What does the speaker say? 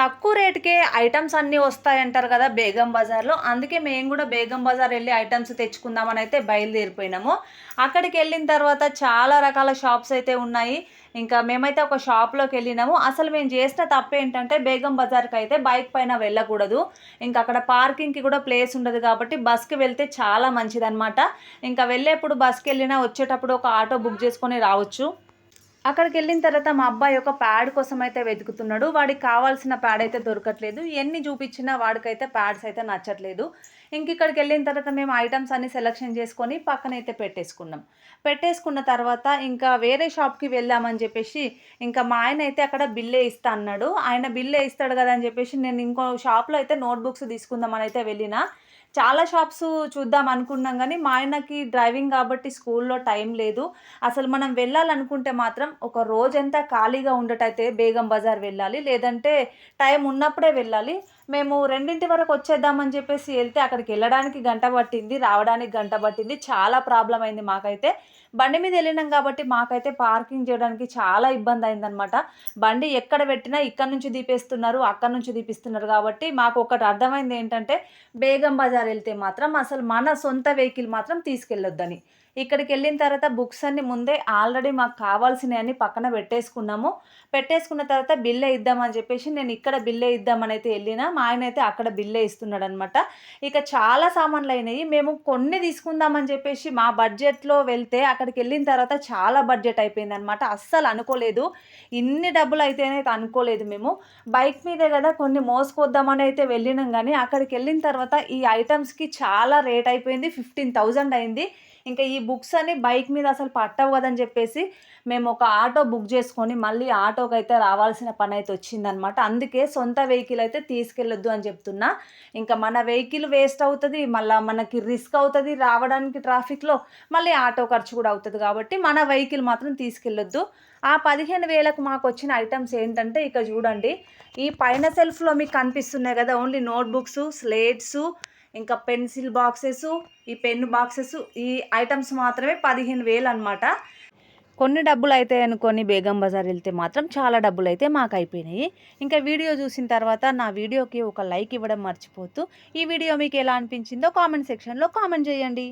తక్కువ రేటుకే ఐటమ్స్ అన్నీ వస్తాయంటారు కదా బేగం బజార్లో. అందుకే మేము కూడా బేగం బజార్ వెళ్ళి ఐటమ్స్ తెచ్చుకుందామని అయితే బయలుదేరిపోయినాము. అక్కడికి వెళ్ళిన తర్వాత చాలా రకాల షాప్స్ అయితే ఉన్నాయి. ఇంకా మేమైతే ఒక షాప్లోకి వెళ్ళినాము. అసలు మేము చేసిన తప్పు ఏంటంటే బేగం బజార్కి అయితే బైక్ పైన వెళ్ళకూడదు. ఇంకా అక్కడ పార్కింగ్కి కూడా ప్లేస్ ఉండదు కాబట్టి బస్కి వెళ్తే చాలా మంచిదన్నమాట. ఇంకా వెళ్ళేప్పుడు బస్కి వెళ్ళినా వచ్చేటప్పుడు ఒక ఆటో బుక్ చేసుకొని రావచ్చు. అక్కడికి వెళ్ళిన తర్వాత మా అబ్బాయి ఒక ప్యాడ్ కోసం అయితే వెతుకుతున్నాడు. వాడికి కావాల్సిన ప్యాడ్ అయితే దొరకట్లేదు. ఎన్ని చూపించినా వాడికైతే ప్యాడ్స్ అయితే నచ్చట్లేదు. ఇంక ఇక్కడికి వెళ్ళిన తర్వాత మేము ఐటమ్స్ అన్ని సెలెక్షన్ చేసుకొని పక్కనైతే పెట్టేసుకున్నాం. పెట్టేసుకున్న తర్వాత ఇంకా వేరే షాప్కి వెళ్దామని చెప్పేసి ఇంకా మా ఆయన అయితే అక్కడ బిల్లే ఇస్తా అన్నాడు. ఆయన బిల్లే ఇస్తాడు కదా అని చెప్పేసి నేను ఇంకో షాప్లో అయితే నోట్బుక్స్ తీసుకుందామని అయితే వెళ్ళిన. చాలా షాప్స్ చూద్దాం అనుకున్నాం కానీ మా ఆయనకి డ్రైవింగ్ కాబట్టి స్కూల్లో టైం లేదు. అసలు మనం వెళ్ళాలనుకుంటే మాత్రం ఒక రోజంతా ఖాళీగా ఉండటైతే బేగం బజార్ వెళ్ళాలి. లేదంటే టైం ఉన్నప్పుడే వెళ్ళాలి. మేము రెండింటి వరకు వచ్చేద్దామని చెప్పేసి వెళ్తే అక్కడికి వెళ్ళడానికి గంట పట్టింది రావడానికి గంట పట్టింది. చాలా ప్రాబ్లం అయింది మాకైతే. బండి మీద వెళ్ళినాం కాబట్టి మాకైతే పార్కింగ్ చేయడానికి చాలా ఇబ్బంది అయిందనమాట బండి ఎక్కడ పెట్టినా ఇక్కడ నుంచి దీపేస్తున్నారు అక్కడ నుంచి దీపిస్తున్నారు కాబట్టి మాకు ఒకటి అర్థమైంది ఏంటంటే బేగం బజార్ వెళ్తే మాత్రం అసలు మన సొంత వెహికల్ మాత్రం తీసుకెళ్ళొద్దని. ఇక్కడికి వెళ్ళిన తర్వాత బుక్స్ అన్ని ముందే ఆల్రెడీ మాకు కావాల్సినవి అన్ని పక్కన పెట్టేసుకున్నాము. పెట్టేసుకున్న తర్వాత బిల్లే ఇద్దామని చెప్పేసి నేను ఇక్కడ బిల్లే ఇద్దామని అయితే వెళ్ళినా మా ఆయన అయితే అక్కడ బిల్లే ఇస్తున్నాడు అనమాట ఇక చాలా సామాన్లు అయినాయి మేము కొన్ని తీసుకుందామని చెప్పేసి మా బడ్జెట్లో వెళ్తే అక్కడికి వెళ్ళిన తర్వాత చాలా బడ్జెట్ అయిపోయింది అనమాట అస్సలు అనుకోలేదు. ఇన్ని డబ్బులు అయితేనే అనుకోలేదు మేము. బైక్ మీదే కదా కొన్ని మోసుకొద్దామని అయితే వెళ్ళినాం కానీ అక్కడికి వెళ్ళిన తర్వాత ఈ ఐటమ్స్కి చాలా రేట్ అయిపోయింది. ఫిఫ్టీన్ థౌజండ్ అయింది. ఇంకా ఈ బుక్స్ అని బైక్ మీద అసలు పట్టవు కదని చెప్పేసి మేము ఒక ఆటో బుక్ చేసుకొని మళ్ళీ ఆటోకి అయితే రావాల్సిన పని అయితే వచ్చిందనమాట. అందుకే సొంత వెహికల్ అయితే తీసుకెళ్ళొద్దు అని చెప్తున్నా. ఇంకా మన వెహికల్ వేస్ట్ అవుతుంది మళ్ళీ మనకి రిస్క్ అవుతుంది రావడానికి ట్రాఫిక్లో మళ్ళీ ఆటో ఖర్చు కూడా అవుతుంది కాబట్టి మన వెహికల్ మాత్రం తీసుకెళ్ళొద్దు. ఆ పదిహేను వేలకు మాకు వచ్చిన ఐటమ్స్ ఏంటంటే ఇక చూడండి. ఈ పైన సెల్ఫ్లో మీకు కనిపిస్తున్నాయి కదా ఓన్లీ నోట్బుక్స్ స్లేట్స్ ఇంకా పెన్సిల్ బాక్సెస్ ఈ పెన్ బాక్సెస్ ఈ ఐటమ్స్ మాత్రమే పదిహేను వేలు అనమాట కొన్ని డబ్బులు అయితే అనుకొని బేగం బజార్ వెళ్తే మాత్రం చాలా డబ్బులు అయితే మాకు అయిపోయినాయి. ఇంకా వీడియో చూసిన తర్వాత నా వీడియోకి ఒక లైక్ ఇవ్వడం మర్చిపోతూ ఈ వీడియో మీకు ఎలా అనిపించిందో కామెంట్ సెక్షన్లో కామెంట్ చేయండి.